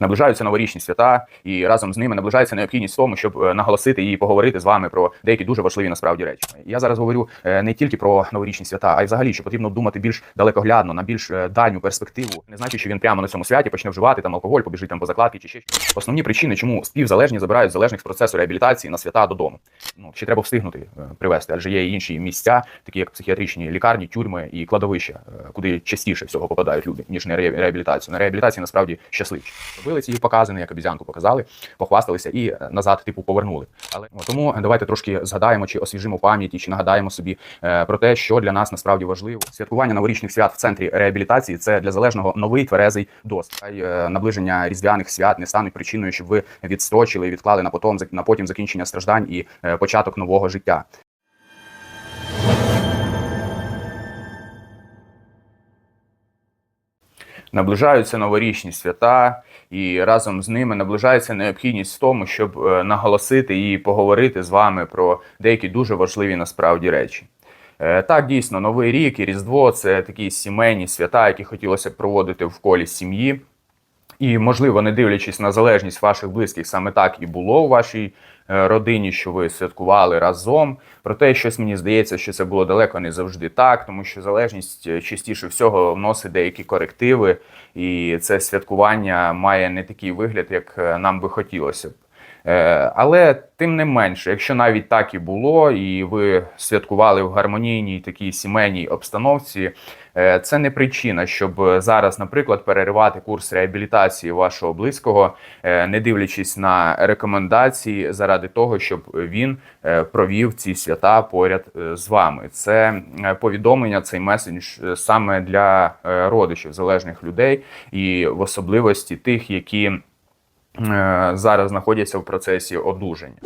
Наближаються новорічні свята, і разом з ними наближається необхідність в тому, щоб е, наголосити і поговорити з вами про деякі дуже важливі насправді речі. Я зараз говорю е, не тільки про новорічні свята, а й взагалі, що потрібно думати більш далекоглядно, на більш е, дальню перспективу. Не значить, що він прямо на цьому святі почне вживати там алкоголь, побіжить там по закладки чи ще щось. Основні причини, чому співзалежні забирають залежних з процесу реабілітації на свята додому. Ну ще треба встигнути привезти, адже є і інші місця, такі як психіатричні лікарні, тюрми і кладовища, куди частіше всього попадають люди, ніж на реабілітацію. На реабілітації насправді щасливіші. Робили ці показини, як обізянку показали, похвасталися і е, назад, типу, повернули. Але тому давайте трошки згадаємо чи освіжимо пам'яті, чи нагадаємо собі е, про те, що для нас насправді важливо. Святкування новорічних свят в центрі реабілітації це для залежного новий тверезий досвід. Хай е, наближення різдвяних свят не стануть причиною, щоб ви відстрочили і відклали на потом на потім закінчення страждань і початок нового життя. Наближаються новорічні свята, і разом з ними наближається необхідність в тому, щоб е, наголосити і поговорити з вами про деякі дуже важливі насправді речі. Е, Так, дійсно, Новий рік і Різдво це такі сімейні свята, які хотілося б проводити в колі сім'ї. І, можливо, не дивлячись на залежність ваших близьких, саме так і було у вашій родині, що ви святкували разом. Проте щось мені здається, що це було далеко не завжди так, тому що залежність е, частіше всього вносить деякі корективи, і це святкування має не такий вигляд, як е, нам би хотілося б. Е, Але тим не менше, якщо навіть так і було, і ви святкували в гармонійній такій сімейній обстановці, е, це не причина, щоб зараз, наприклад, переривати курс реабілітації вашого близького, е, не дивлячись на рекомендації, заради того, щоб він е, провів ці свята поряд е, з вами. Це е, повідомлення, цей меседж е, саме для е, родичів залежних людей, і в особливості тих, які е, зараз знаходяться в процесі одужання.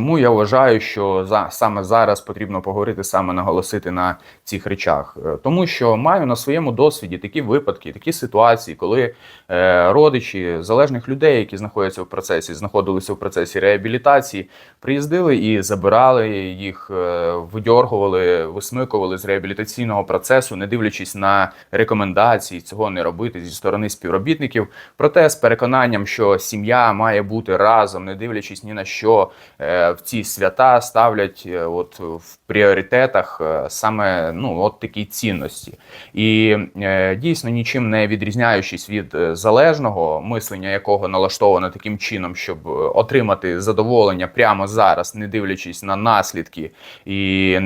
Чому я вважаю, що за саме зараз потрібно поговорити, саме наголосити на цих речах? Е, Тому що маю на своєму досвіді такі випадки, такі ситуації, коли е, родичі залежних людей, які знаходяться в процесі, знаходилися в процесі реабілітації, приїздили і забирали їх, е, видьоргували, висмикували з реабілітаційного процесу, не дивлячись на рекомендації цього не робити зі сторони співробітників. Проте з переконанням, що сім'я має бути разом, не дивлячись ні на що. е, В ці свята ставлять е, от в пріоритетах е, саме ну от такі цінності, і е, дійсно нічим не відрізняючись від е, залежного мислення, якого налаштовано таким чином, щоб е, отримати задоволення прямо зараз, не дивлячись на наслідки і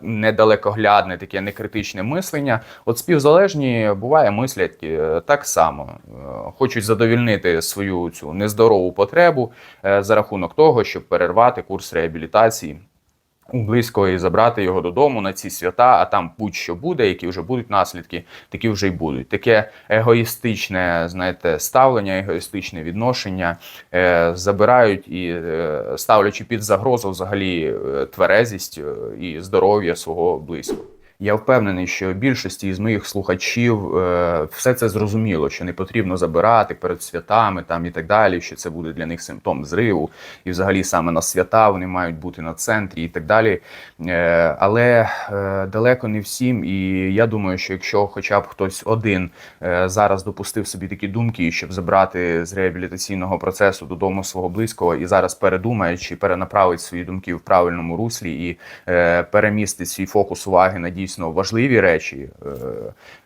недалекоглядне таке некритичне мислення. От співзалежні буває мислять е, так само, Е, хочуть задовільнити свою цю нездорову потребу е, за рахунок того, щоб перервати курс реабілітації у близького і забрати його додому на ці свята, а там будь-що буде, які вже будуть наслідки, такі вже й будуть. Таке егоїстичне, знаєте, ставлення, егоїстичне відношення е, забирають і е, ставлячи під загрозу взагалі е, тверезість е, і здоров'я свого близького. Я впевнений, що більшості із моїх слухачів е, все це зрозуміло, що не потрібно забирати перед святами там і так далі, що це буде для них симптом зриву, і взагалі саме на свята вони мають бути на центрі і так далі. Е, але е, далеко не всім. І я думаю, що якщо хоча б хтось один е, зараз допустив собі такі думки, щоб забрати з реабілітаційного процесу додому свого близького, і зараз передумає чи перенаправить свої думки в правильному руслі і е, перемістить свій фокус уваги на дійсно важливі речі, е,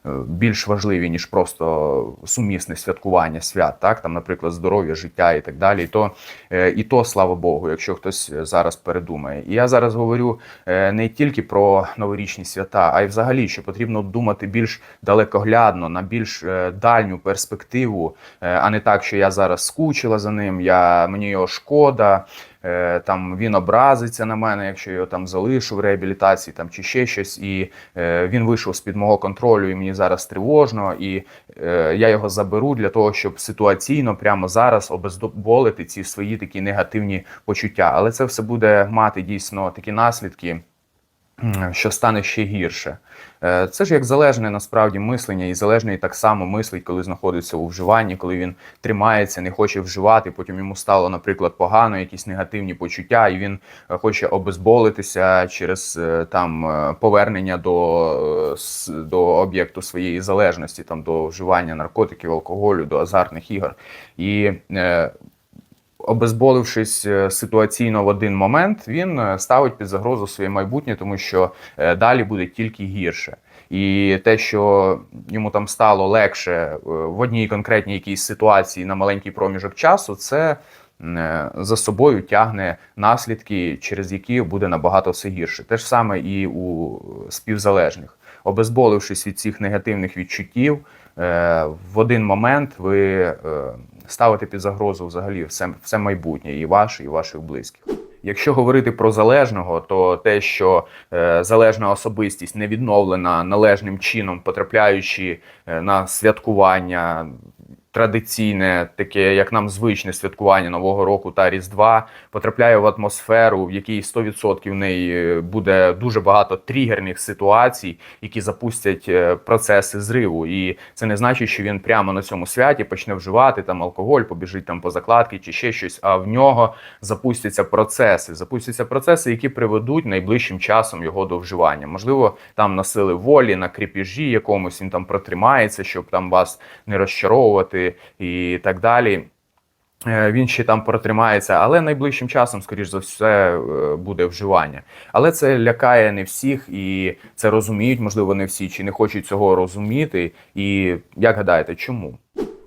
е, більш важливі, ніж просто сумісне святкування свят, так там, наприклад, здоров'я, життя і так далі. То, е, і то слава Богу, якщо хтось зараз передумає. І я зараз говорю не тільки про новорічні свята, а й взагалі, що потрібно думати більш далекоглядно, на більш дальню перспективу, а не так, що я зараз скучила за ним, я мені його шкода. Е, Там він образиться на мене, якщо я його там залишу в реабілітації, там чи ще щось, і е, він вийшов з під мого контролю, і мені зараз тривожно, і е, я його заберу для того, щоб ситуаційно прямо зараз обездоболити ці свої такі негативні почуття. Але це все буде мати дійсно такі наслідки що стане ще гірше. Е, Це ж як залежне насправді мислення, і залежний так само мислить, коли знаходиться у вживанні, коли він тримається, не хоче вживати. Потім йому стало, наприклад, погано, якісь негативні почуття, і він е, хоче обезболитися через е, там повернення до, до об'єкту своєї залежності, там до вживання наркотиків, алкоголю, до азартних ігор. І обезболившись е, ситуаційно в один момент, він е, ставить під загрозу своє майбутнє, тому що е, далі буде тільки гірше. І те, що йому там стало легше в одній конкретній якійсь ситуації на маленький проміжок часу, це за собою тягне наслідки, через які буде набагато все гірше. Те ж саме і у співзалежних. Обезболившись від цих негативних відчуттів, в один момент ви ставите під загрозу взагалі все, все майбутнє, і ваше, і ваших близьких. Якщо говорити про залежного, то те, що е, залежна особистість не відновлена належним чином, потрапляючи е, на святкування традиційне, таке як нам звичне святкування Нового року та Різдва, потрапляє в атмосферу, в якій 100% в неї буде дуже багато тригерних ситуацій, які запустять е, процеси зриву. І це не значить, що він прямо на цьому святі почне вживати там алкоголь, побіжить там по закладки чи ще щось. А в нього запустяться процеси. Запустяться процеси, які приведуть найближчим часом його до вживання. Можливо, там на сили волі, на кріпіжі якомусь він там протримається, щоб там вас не розчаровувати і так далі. Е, Він ще там протримається, але найближчим часом, скоріш за все, е, буде вживання. Але це лякає не всіх, і це розуміють, можливо, не всі, чи не хочуть цього розуміти. І як гадаєте, чому?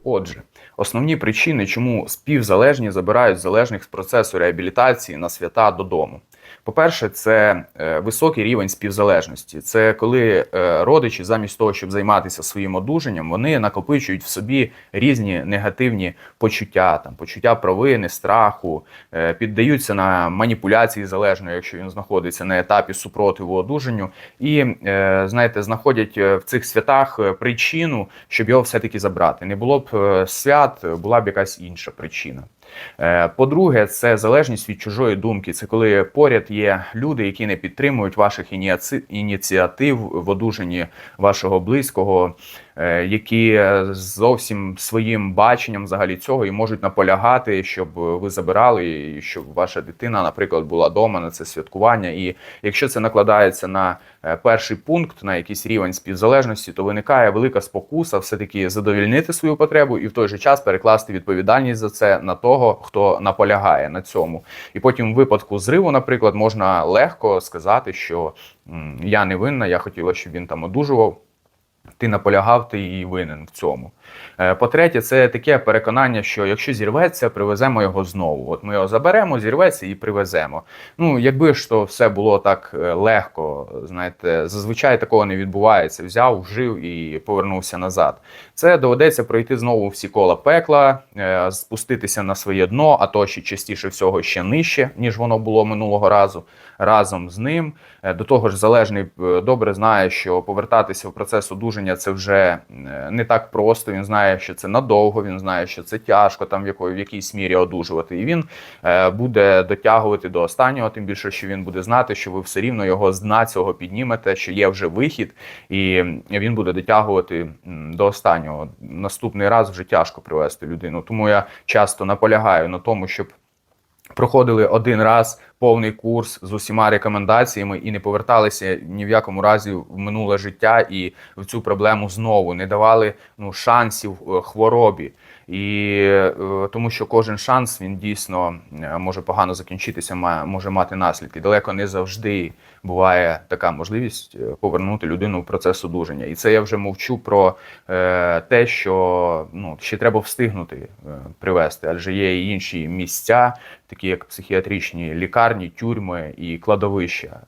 Отже, основні причини, чому співзалежні забирають залежних з процесу реабілітації на свята додому. По-перше, це е, високий рівень співзалежності. Це коли е, родичі, замість того, щоб займатися своїм одужанням, вони накопичують в собі різні негативні почуття, там почуття провини, страху, е, піддаються на маніпуляції залежно, якщо він знаходиться на етапі супротиву одужанню, і знаєте, знаходять в цих святах причину, щоб його все-таки забрати. Не було б свят, була б якась інша причина. Е, По-друге, це залежність від чужої думки. Це коли поряд є люди, які не підтримують ваших ініціатив в одужанні вашого близького, які е, зовсім своїм баченням взагалі цього і можуть наполягати, щоб ви забирали, і щоб ваша дитина, наприклад, була вдома на це святкування. І якщо це накладається на е, перший пункт, на якийсь рівень співзалежності, то виникає велика спокуса все-таки задовільнити свою потребу і в той же час перекласти відповідальність за це на того, хто наполягає на цьому. І потім, в випадку зриву, наприклад, можна легко сказати, що я не винна, я хотіла, щоб він там одужував. Ти наполягав, ти і винен в цьому. Е, По-третє, це таке переконання, що якщо зірветься, привеземо його знову. От ми його заберемо, зірветься і привеземо. Ну, якби ж то все було так е, легко, знаєте, зазвичай такого не відбувається. Взяв, вжив і повернувся назад. Це доведеться пройти знову всі кола пекла, е, спуститися на своє дно, а то ще частіше всього ще нижче, ніж воно було минулого разу. Разом з ним. До того ж, залежний добре знає, що повертатися в процес одужання це вже е, не так просто. Він знає, що це надовго, він знає, що це тяжко, там в якої в якійсь мірі одужувати. І він е, буде дотягувати до останнього, тим більше, що він буде знати, що ви все рівно його з дна цього піднімете, що є вже вихід, і він буде дотягувати до останнього. Наступний раз вже тяжко привести людину. Тому я часто наполягаю на тому, щоб проходили один раз повний курс з усіма рекомендаціями і не поверталися ні в якому разі в минуле життя і в цю проблему знову не давали ну, шансів е, хворобі. І е, тому що кожен шанс він дійсно е, може погано закінчитися, може мати наслідки. Далеко не завжди буває така можливість е, повернути людину в процес одужання. І це я вже мовчу про те, що ну, ще треба встигнути привести, адже є і інші місця, такі як психіатричні лікарні, тюрми і кладовища,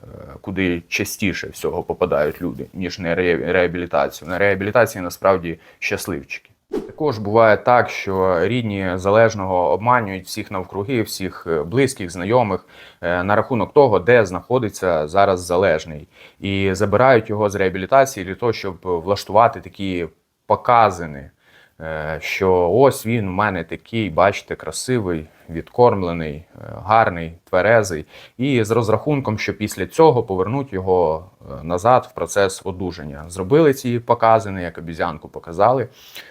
куди частіше всього попадають люди, ніж на реабілітацію. На реабілітації насправді щасливчики. Також буває так, що рідні залежного обманюють всіх навкруги, всіх е, близьких, знайомих е, на рахунок того, де знаходиться зараз залежний, і забирають його з реабілітації для того, щоб влаштувати такі показини. Е, що ось він в мене такий, бачите, красивий, відкормлений, е, гарний, тверезий, і з розрахунком, що після цього повернуть його е, назад в процес одужання. Зробили ці показини, як обізянку показали,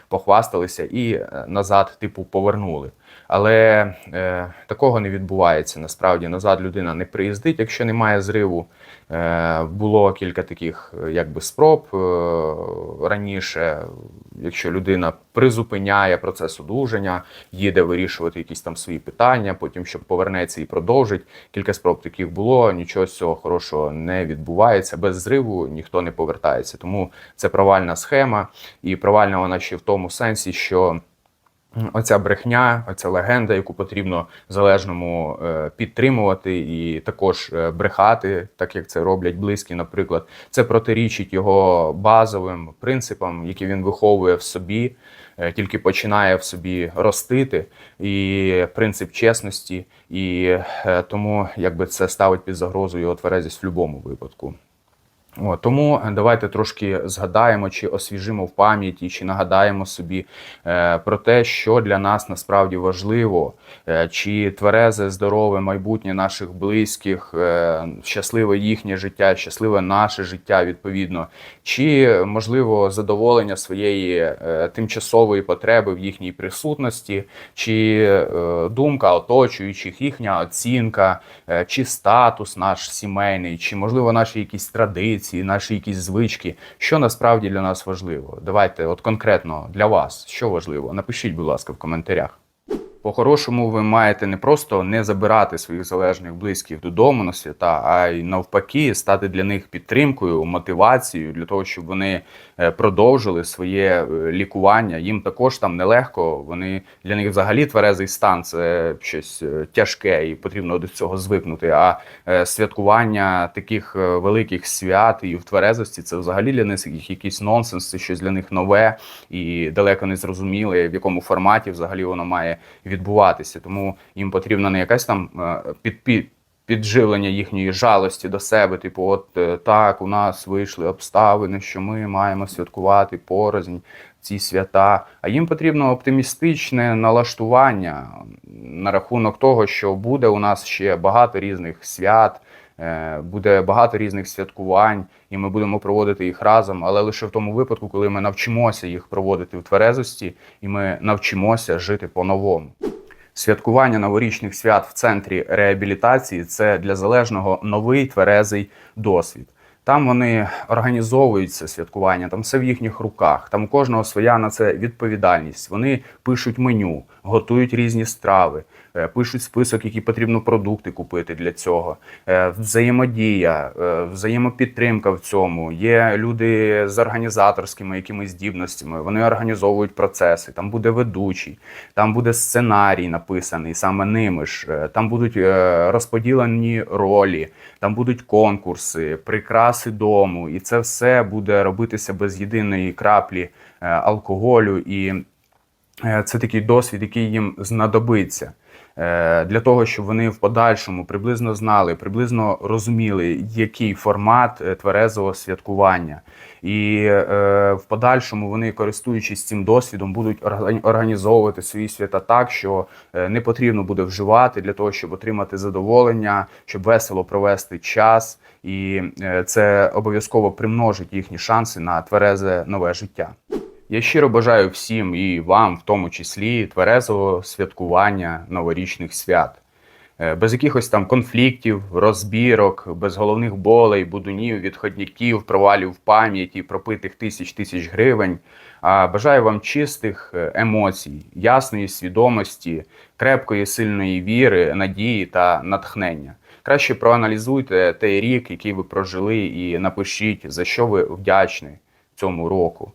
похвасталися і назад, типу, повернули. Але е, такого не відбувається. Насправді назад людина не приїздить, якщо немає зриву. Е, було кілька таких якби спроб е, раніше. Якщо людина призупиняє процес одужання, їде вирішувати якісь там свої питання, потім щоб повернеться і продовжить. Кілька спроб таких було. Нічого з цього хорошого не відбувається. Без зриву ніхто не повертається. Тому це провальна схема, і провальна вона ще в тому сенсі, що. Оця брехня, оця легенда, яку потрібно залежному е, підтримувати, і також е, брехати, так як це роблять близькі, наприклад, це протирічить його базовим принципам, які він виховує в собі, е, тільки починає в собі ростити, і принцип чесності, і тому якби це ставить під загрозу його тверезість в будь-якому випадку. О, тому давайте трошки згадаємо, чи освіжимо в пам'яті, чи нагадаємо собі е, про те, що для нас насправді важливо, е, чи тверезе, здорове майбутнє наших близьких, е, щасливе їхнє життя, щасливе наше життя відповідно, чи можливо задоволення своєї е, тимчасової потреби в їхній присутності, чи е, думка оточуючих, їхня оцінка, е, чи статус наш сімейний, чи можливо наші якісь традиції, наші якісь звички, що насправді для нас важливо. Давайте, от конкретно для вас, що важливо, напишіть, будь ласка, в коментарях. По-хорошому, ви маєте не просто не забирати своїх залежних близьких додому на свята, а й навпаки стати для них підтримкою, мотивацією для того, щоб вони е, продовжили своє е, лікування. Їм також там нелегко. Вони для них взагалі тверезий стан це щось е, тяжке, і потрібно до цього звикнути. А святкування таких великих свят і в тверезості це взагалі для них якийсь нонсенс, це щось для них нове і далеко не зрозуміле, в якому форматі взагалі воно має відбуватися. Тому їм потрібно не якась там е, під, підживлення їхньої жалості до себе. Типу, от е, так, у нас вийшли обставини, що ми маємо святкувати порознь ці свята. А їм потрібно оптимістичне налаштування на рахунок того, що буде у нас ще багато різних свят. Е, Буде багато різних святкувань, і ми будемо проводити їх разом, але лише в тому випадку, коли ми навчимося їх проводити в тверезості, і ми навчимося жити по-новому. Святкування новорічних свят в центрі реабілітації це для залежного новий тверезий досвід. Там вони організовують це святкування, там все в їхніх руках. Там у кожного своя на це відповідальність. Вони пишуть меню, готують різні страви, пишуть список, які потрібно продукти купити для цього. Е, Взаємодія, е, взаємопідтримка в цьому. Є люди з організаторськими якимись здібностями. Вони організовують процеси. Там буде ведучий, там буде сценарій написаний саме ними ж. Е, Там будуть е, розподілені ролі, там будуть конкурси, прикраси дому, і це все буде робитися без єдиної краплі е, алкоголю. І е, це такий досвід, який їм знадобиться. Е, Для того, щоб вони в подальшому приблизно знали, приблизно розуміли, який формат е, тверезого святкування. І е, в подальшому вони, користуючись цим досвідом, будуть органі- організовувати свої свята так, що не потрібно буде вживати для того, щоб отримати задоволення, щоб весело провести час, і це обов'язково примножить їхні шанси на тверезе нове життя. Я щиро бажаю всім і вам, в тому числі, тверезого святкування новорічних свят. Е, Без якихось там конфліктів, розбірок, без головних болей, будунів, відходників, провалів пам'яті, пропитих тисяч тисяч гривень. А бажаю вам чистих е, емоцій, ясної свідомості, крепкої сильної віри, надії та натхнення. Краще проаналізуйте той рік, який ви прожили, і напишіть, за що ви вдячні цьому року.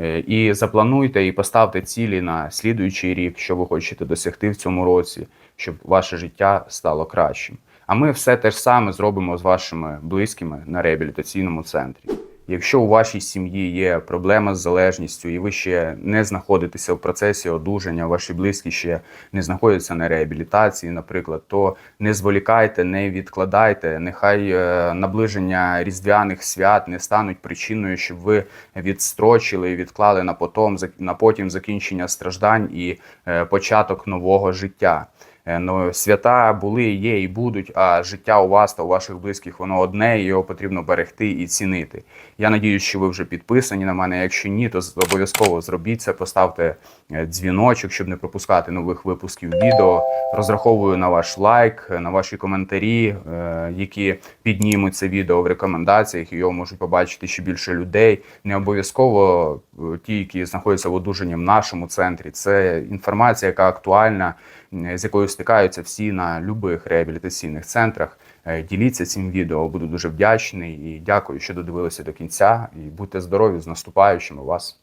Е, І заплануйте і поставте цілі на слідуючий рік, що ви хочете досягти в цьому році, щоб ваше життя стало кращим. А ми все те ж саме зробимо з вашими близькими на реабілітаційному центрі. Якщо у вашій сім'ї є проблема з залежністю, і ви ще не знаходитеся в процесі одужання, ваші близькі ще не знаходяться на реабілітації, наприклад, то не зволікайте, не відкладайте. Нехай е, наближення різдвяних свят не стануть причиною, щоб ви відстрочили і відклали на потом на потім закінчення страждань і е, початок нового життя. Е, Ну, свята були, є і будуть, а життя у вас та у ваших близьких воно одне, його потрібно берегти і цінити. Я надіюсь, що ви вже підписані на мене. Якщо ні, то обов'язково зробіть це, поставте е, дзвіночок, щоб не пропускати нових випусків відео. Розраховую на ваш лайк, е, на ваші коментарі, е, які піднімуть це відео в рекомендаціях, і його можуть побачити ще більше людей. Не обов'язково ті, які знаходяться в одужанні в нашому центрі. Це інформація, яка актуальна, з якою стикаються всі на любих реабілітаційних центрах. Е, Діліться цим відео, буду дуже вдячний і дякую, що додивилися до кінця. І будьте здорові з наступаючими вас.